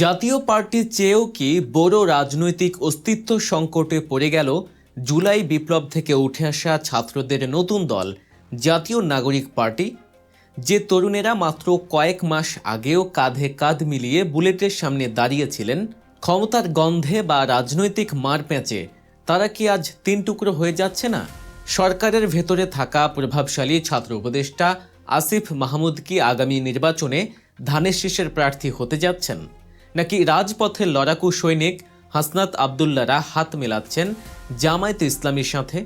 জাতীয় পার্টির চেয়েও কি বড় রাজনৈতিক অস্তিত্ব সংকটে পড়ে গেল, জুলাই বিপ্লব থেকে উঠে আসা ছাত্রদের নতুন দল, জাতীয় নাগরিক পার্টি? যে তরুণেরা মাত্র কয়েক মাস আগেও কাঁধে কাঁধ মিলিয়ে বুলেটের সামনে দাঁড়িয়েছিলেন, ক্ষমতার গন্ধে বা রাজনৈতিক মার প্যাঁচে তারা কি আজ তিন টুকরো হয়ে যাচ্ছে না? সরকারের ভেতরে থাকা প্রভাবশালী ছাত্র উপদেষ্টা আসিফ মাহমুদ কি আগামী নির্বাচনে ধানের শীষের প্রার্থী হতে যাচ্ছেন? নাকি রাজপথের লড়াকু সৈনিক হাসনাত আবদুল্লারা হাত মেলাচ্ছেন জামায়াত ইসলামীর সাথে?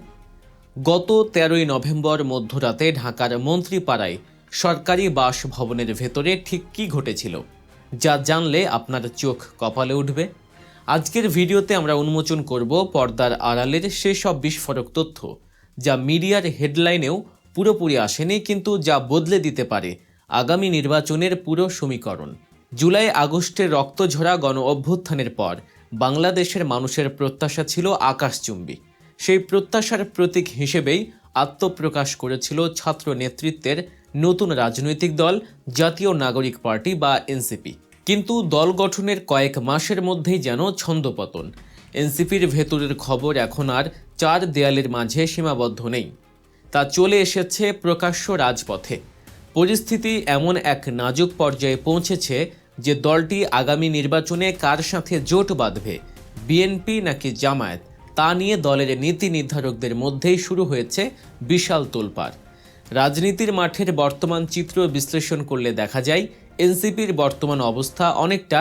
গত তেরোই নভেম্বর মধ্যরাতে ঢাকার মন্ত্রীপাড়ায় সরকারি বাসভবনের ভেতরে ঠিক কী ঘটেছিল, যা জানলে আপনার চোখ কপালে উঠবে? আজকের ভিডিওতে আমরা উন্মোচন করব পর্দার আড়ালের সেসব বিস্ফোরক তথ্য, যা মিডিয়ার হেডলাইনেও পুরোপুরি আসেনি, কিন্তু যা বদলে দিতে পারে আগামী নির্বাচনের পুরো সমীকরণ। জুলাই আগস্টের রক্তঝরা গণ অভ্যুত্থানের পর বাংলাদেশের মানুষের প্রত্যাশা ছিল আকাশচুম্বী। সেই প্রত্যাশার প্রতীক হিসেবেই আত্মপ্রকাশ করেছিল ছাত্র নেতৃত্বের নতুন রাজনৈতিক দল, জাতীয় নাগরিক পার্টি বা এনসিপি। কিন্তু দল গঠনের কয়েক মাসের মধ্যেই যেন ছন্দপতন। এনসিপির ভেতরের খবর এখন আর চার দেয়ালের মাঝে সীমাবদ্ধ নেই। তা চলে এসেছে প্রকাশ্য রাজপথে। পরিস্থিতি এমন এক নাজুক পর্যায়ে পৌঁছেছে যে দলটি আগামী নির্বাচনে কার সাথে জোট বাঁধবে বিএনপি নাকি জামায়াত, তা নিয়ে দলের নীতি নির্ধারকদের মধ্যেই শুরু হয়েছে বিশাল তোলপাড়। রাজনীতির মাঠের বর্তমান চিত্র বিশ্লেষণ করলে দেখা যায় এনসিপির বর্তমান অবস্থা অনেকটা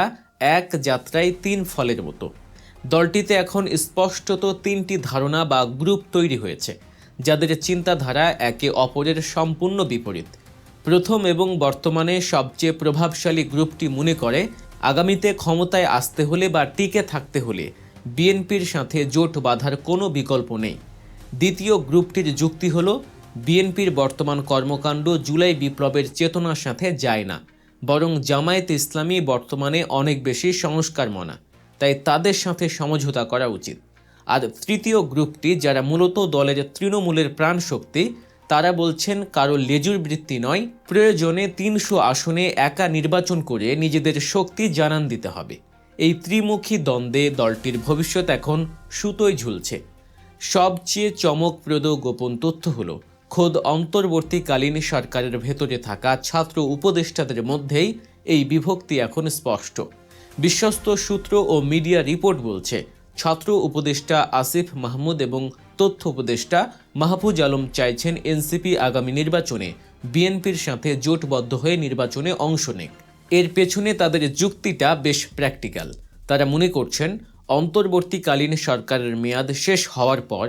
এক যাত্রায় তিন ফলের মতো। দলটিতে এখন স্পষ্টত তিনটি ধারণা বা গ্রুপ তৈরি হয়েছে, যাদের চিন্তাধারা একে অপরের সম্পূর্ণ বিপরীত। প্রথম এবং বর্তমানে সবচেয়ে প্রভাবশালী গ্রুপটি মনে করে, আগামীতে ক্ষমতায় আসতে হলে বা টিকে থাকতে হলে বিএনপির সাথে জোট বাঁধার কোনো বিকল্প নেই। দ্বিতীয় গ্রুপটির যুক্তি হলো, বিএনপির বর্তমান কর্মকাণ্ড জুলাই বিপ্লবের চেতনার সাথে যায় না, বরং জামায়াত ইসলামী বর্তমানে অনেক বেশি সংস্কার মনা তাই তাদের সাথে সমঝোতা করা উচিত। আর তৃতীয় গ্রুপটি, যারা মূলত দলের তৃণমূলের প্রাণ শক্তি তারা বলছেন, কারও লেজুর বৃত্তি নয়, প্রয়োজনে তিনশো আসনে একা নির্বাচন করে নিজেদের শক্তি জানান দিতে হবে। এই ত্রিমুখী দ্বন্দ্বে দলটির ভবিষ্যৎ এখন সুতোয় ঝুলছে। সবচেয়ে চমকপ্রদ গোপন তথ্য হলো, খোদ অন্তর্বর্তীকালীন সরকারের ভেতরে থাকা ছাত্র উপদেষ্টাদের মধ্যেই এই বিভক্তি এখন স্পষ্ট। বিশ্বস্ত সূত্র ও মিডিয়া রিপোর্ট বলছে, ছাত্র উপদেষ্টা আসিফ মাহমুদ এবং তথ্য উপদেষ্টা মাহফুজ আলম চাইছেন এনসিপি আগামী নির্বাচনে বিএনপির সাথে জোটবদ্ধ হয়ে নির্বাচনে অংশ নেক। এর পেছনে তাদের যুক্তিটা বেশ প্র্যাকটিক্যাল তারা মনে করছেন, অন্তর্বর্তীকালীন সরকারের মেয়াদ শেষ হওয়ার পর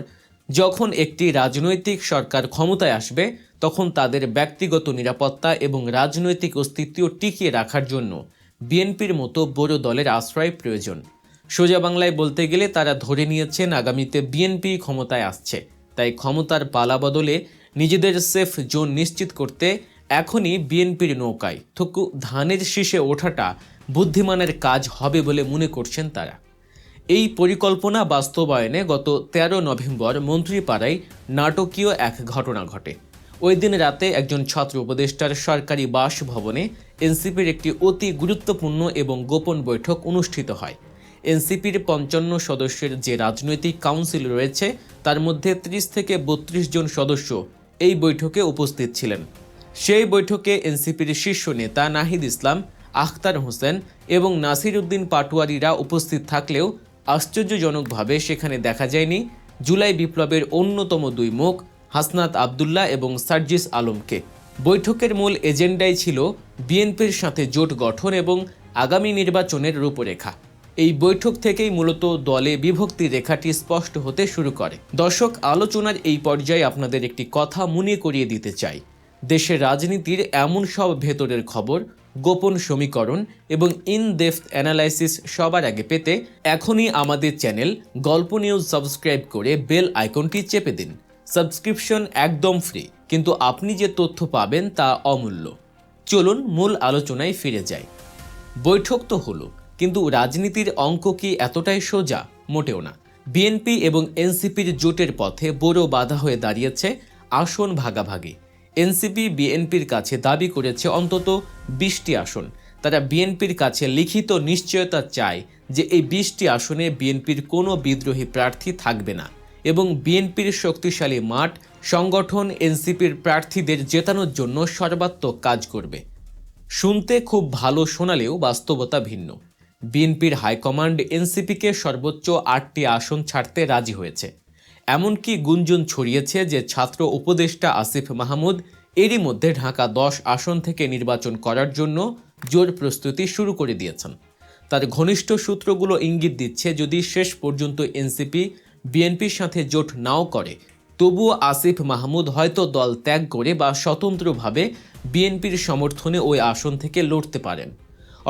যখন একটি রাজনৈতিক সরকার ক্ষমতায় আসবে, তখন তাদের ব্যক্তিগত নিরাপত্তা এবং রাজনৈতিক অস্তিত্ব টিকিয়ে রাখার জন্য বিএনপির মতো বড় দলের আশ্রয় প্রয়োজন। সোজা বাংলায় বলতে গেলে তারা ধরে নিয়েছেন আগামীতে বিএনপি ক্ষমতায় আসছে। তাই ক্ষমতার পালা বদলে নিজেদের সেফ জোন নিশ্চিত করতে এখনই বিএনপির নৌকায়। থুকু ধানের শীষে ওঠাটা বুদ্ধিমানের কাজ হবে বলে মনে করছেন তারা। এই পরিকল্পনা বাস্তবায়নে গত তেরো নভেম্বর মন্ত্রীপাড়ায় নাটকীয় এক ঘটনা ঘটে। ওই দিন রাতে একজন ছাত্র উপদেষ্টার সরকারি বাসভবনে এনসিপির একটি অতি গুরুত্বপূর্ণ এবং গোপন বৈঠক অনুষ্ঠিত হয়। এনসিপির পঞ্চান্ন সদস্যের যে রাজনৈতিক কাউন্সিল রয়েছে, তার মধ্যে ত্রিশ থেকে বত্রিশ জন সদস্য এই বৈঠকে উপস্থিত ছিলেন। সেই বৈঠকে এনসিপির শীর্ষ নেতা নাহিদ ইসলাম, আখতার হোসেন এবং নাসির উদ্দিন পাটোয়ারিরা উপস্থিত থাকলেও আশ্চর্যজনকভাবে সেখানে দেখা যায়নি জুলাই বিপ্লবের অন্যতম দুই মুখ, হাসনাত আবদুল্লাহ এবং সার্জিস আলমকে। বৈঠকের মূল এজেন্ডাই ছিল বিএনপির সাথে জোট গঠন এবং আগামী নির্বাচনের রূপরেখা। এই বৈঠক থেকেই মূলত দলে বিভক্তি রেখাটি স্পষ্ট হতে শুরু করে। দর্শক, আলোচনার এই পর্যায়ে আপনাদের একটি কথা মনে করিয়ে দিতে চাই। দেশের রাজনীতির এমন সব ভেতরের খবর, গোপন সমীকরণ এবং ইন ডেপথ অ্যানালাইসিস সবার আগে পেতে এখনই আমাদের চ্যানেল গল্প নিউজ সাবস্ক্রাইব করে বেল আইকনটি চেপে দিন। সাবস্ক্রিপশন একদম ফ্রি, কিন্তু আপনি যে তথ্য পাবেন তা অমূল্য। চলুন মূল আলোচনায় ফিরে যাই। বৈঠক তো হলো। কিন্তু রাজনীতির অঙ্ক কি এতটাই সোজা? মোটেও না। বিএনপি এবং এনসিপির জোটের পথে বড় বাধা হয়ে দাঁড়িয়েছে আসন ভাগাভাগি। এনসিপি বিএনপির কাছে দাবি করেছে অন্তত বিশটি আসন। তারা বিএনপির কাছে লিখিত নিশ্চয়তা চায় যে এই বিশটি আসনে বিএনপির কোনো বিদ্রোহী প্রার্থী থাকবে না এবং বিএনপির শক্তিশালী মাঠ, সংগঠন এনসিপির প্রার্থীদের জেতানোর জন্য সর্বাত্মক কাজ করবে। শুনতে খুব ভালো শোনালেও বাস্তবতা ভিন্ন। বিএনপির হাইকমান্ড এনসিপিকে সর্বোচ্চ আটটি আসন ছাড়তে রাজি হয়েছে। এমনকি গুঞ্জন ছড়িয়েছে যে ছাত্র উপদেষ্টা আসিফ মাহমুদ এরই মধ্যে ঢাকা দশ আসন থেকে নির্বাচন করার জন্য জোর প্রস্তুতি শুরু করে দিয়েছেন। তার ঘনিষ্ঠ সূত্রগুলো ইঙ্গিত দিচ্ছে, যদি শেষ পর্যন্ত এনসিপি বিএনপির সাথে জোট নাও করে, তবুও আসিফ মাহমুদ হয়তো দল ত্যাগ করে বা স্বতন্ত্রভাবে বিএনপির সমর্থনে ওই আসন থেকে লড়তে পারেন।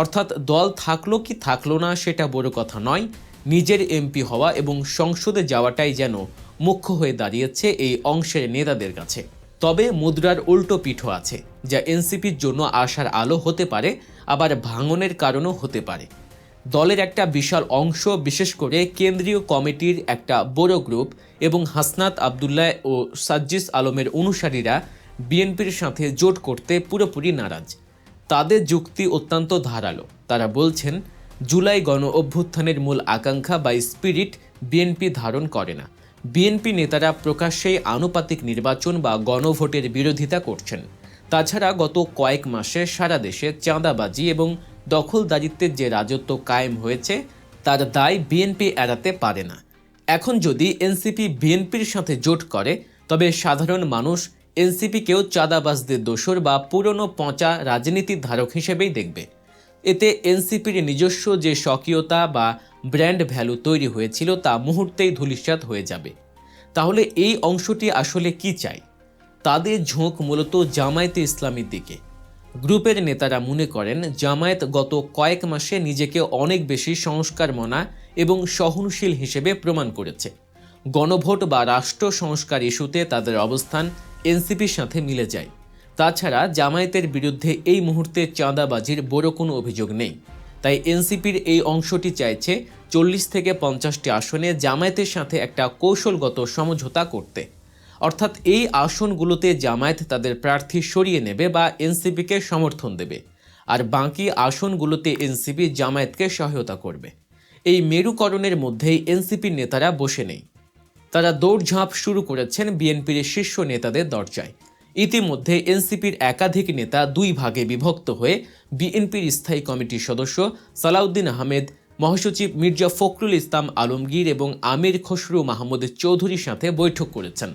অর্থাৎ দল থাকল কি থাকল না সেটা বড় কথা নয়। নিজের এমপি হওয়া এবং সংসদে যাওয়াটাই যেন মুখ্য হয়ে দাঁড়িয়েছে এই অংশের নেতাদের কাছে। তবে মুদ্রার উল্টো পিঠও আছে, যা এনসিপির জন্য আশার আলো হতে পারে, আবার ভাঙনের কারণও হতে পারে। দলের একটা বিশাল অংশ, বিশেষ করে কেন্দ্রীয় কমিটির একটা বড় গ্রুপ এবং হাসনাত আবদুল্লাহ ও সাজ্জিস আলমের অনুসারীরা বিএনপির সাথে জোট করতে পুরোপুরি নারাজ। তাদের যুক্তি অত্যন্ত ধারালো। তারা বলছেন, জুলাই গণ অভ্যুত্থানের মূল আকাঙ্ক্ষা বা স্পিরিট বিএনপি ধারণ করে না। বিএনপি নেতারা প্রকাশ্যেই আনুপাতিক নির্বাচন বা গণভোটের বিরোধিতা করছেন। তাছাড়া গত কয়েক মাসে সারা দেশে চাঁদাবাজি এবং দখলদারিত্বের যে রাজত্ব কায়েম হয়েছে, তার দায় বিএনপি এড়াতে পারে না। এখন যদি এনসিপি বিএনপির সাথে জোট করে, তবে সাধারণ মানুষ এনসিপিকেও চাঁদাবাজদের দোসর বা পুরনো পঁচা রাজনীতির ধারক হিসেবেই দেখবে। এতে এনসিপির নিজস্ব যে স্বকীয়তা বা ব্র্যান্ড ভ্যালু তৈরি হয়েছিল তা মুহূর্তেই ধূলিসাৎ হয়ে যাবে। তাহলে এই অংশটি আসলে কি চাই? তাদের ঝোঁক মূলত জামায়াতে ইসলামীর দিকে। গ্রুপের নেতারা মনে করেন, জামায়াত গত কয়েক মাসে নিজেকে অনেক বেশি সংস্কার মনা এবং সহনশীল হিসেবে প্রমাণ করেছে। গণভোট বা রাষ্ট্র সংস্কার ইস্যুতে তাদের অবস্থান এনসিপির সাথে মিলে যায়। তাছাড়া জামায়াতের বিরুদ্ধে এই মুহূর্তে চাঁদাবাজির বড় কোনো অভিযোগ নেই। তাই এনসিপির এই অংশটি চাইছে চল্লিশ থেকে পঞ্চাশটি আসনে জামায়াতের সাথে একটা কৌশলগত সমঝোতা করতে। অর্থাৎ এই আসনগুলোতে জামায়াত তাদের প্রার্থী সরিয়ে নেবে বা এনসিপিকে সমর্থন দেবে। আর বাকি আসনগুলোতে এনসিপি জামায়াতকে সহায়তা করবে। এই মেরুকরণের মধ্যেই এনসিপির নেতারা বসে নেই। তারা দৌড়ঝাঁপ শুরু করেছেন বিএনপির শীর্ষ নেতাদের দরজায়। ইতিমধ্যে এনসিপির একাধিক নেতা দুই ভাগে বিভক্ত হয়ে বিএনপির স্থায়ী কমিটির সদস্য সালাউদ্দিন আহমেদ, মহাসচিব মির্জা ফখরুল ইসলাম আলমগীর এবং আমির খসরু মাহমুদ চৌধুরীর সাথে বৈঠক করেছেন।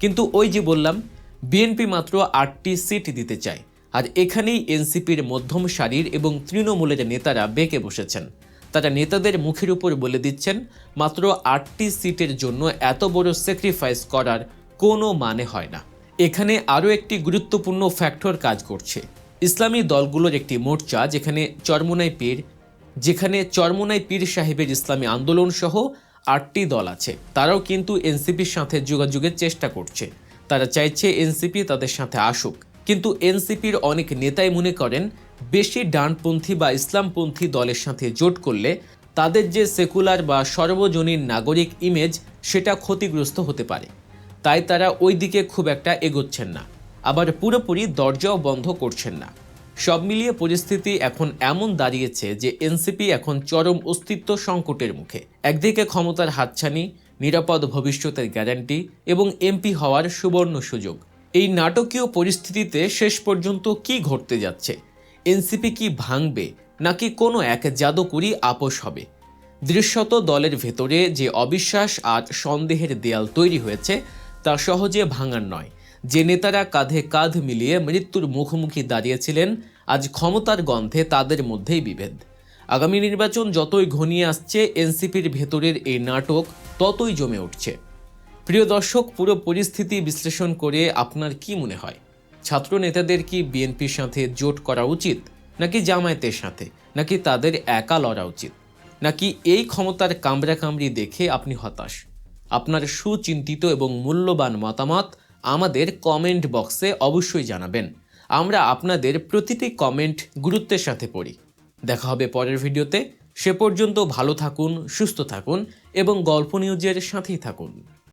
কিন্তু ওই যে বললাম, বিএনপি মাত্র আটটি সিট দিতে চায়। আর এখানেই এনসিপির মধ্যম সারির এবং তৃণমূলের নেতারা বেঁকে বসেছেন। তারা নেতাদের মুখের উপর বলে দিচ্ছেন, মাত্র আটটি সিটের জন্য এত বড় স্যাক্রিফাইস করার কোনো মানে হয় না। এখানে আরও একটি গুরুত্বপূর্ণ ফ্যাক্টর কাজ করছে। ইসলামী দলগুলোর একটি মোর্চা, যেখানে চরমোনাই পীর, যেখানে চরমোনাই পীর সাহেবের ইসলামী আন্দোলন সহ আটটি দল আছে। তারাও কিন্তু এনসিপির সাথে যোগাযোগের চেষ্টা করছে। তারা চাইছে এনসিপি তাদের সাথে আসুক। কিন্তু এনসিপির অনেক নেতাই মনে করেন বেশি ডানপন্থী বা ইসলামপন্থী দলের সাথে জোট করলে তাদের যে সেকুলার বা সর্বজনীন নাগরিক ইমেজ সেটা ক্ষতিগ্রস্ত হতে পারে। তাই তারা ওই দিকে খুব একটা এগোচ্ছেন না। আবার পুরোপুরি দরজাও বন্ধ করছেন না। সব মিলিয়ে পরিস্থিতি এখন এমন দাঁড়িয়েছে যে এনসিপি এখন চরম অস্তিত্ব সংকটের মুখে। একদিকে ক্ষমতার হাতছানি, নিরাপদ ভবিষ্যতের গ্যারান্টি এবং এমপি হওয়ার সুবর্ণ সুযোগ। এই নাটকীয় পরিস্থিতিতে শেষ পর্যন্ত কি ঘটতে যাচ্ছে? এনসিপি কি ভাঙবে, নাকি কোনো এক জাদুকরি আপোষ হবে? দৃশ্যত দলের ভেতরে যে অবিশ্বাস আর সন্দেহের দেয়াল তৈরি হয়েছে, তা সহজে ভাঙার নয়। যে নেতারা কাঁধে কাঁধ মিলিয়ে মৃত্যুর মুখোমুখি দাঁড়িয়েছিলেন, আজ ক্ষমতার গন্ধে তাদের মধ্যেই বিভেদ। আগামী নির্বাচন যতই ঘনিয়ে আসছে, এনসিপির ভেতরের এই নাটক ততই জমে উঠছে। প্রিয় দর্শক, পুরো পরিস্থিতি বিশ্লেষণ করে আপনার কি মনে হয়? ছাত্র নেতাদের কি বিএনপির সাথে জোট করা উচিত? নাকি জামায়াতের সাথে? নাকি তাদের একা লড়া উচিত? নাকি এই ক্ষমতার কামড়াকামড়ি দেখে আপনি হতাশ? আপনার সুচিন্তিত এবং মূল্যবান মতামত আমাদের কমেন্ট বক্সে অবশ্যই জানাবেন। আমরা আপনাদের প্রতিটি কমেন্ট গুরুত্বের সাথে পড়ি। দেখা হবে পরের ভিডিওতে। সে পর্যন্ত ভালো থাকুন, সুস্থ থাকুন এবং গল্প নিউজের সাথেই থাকুন।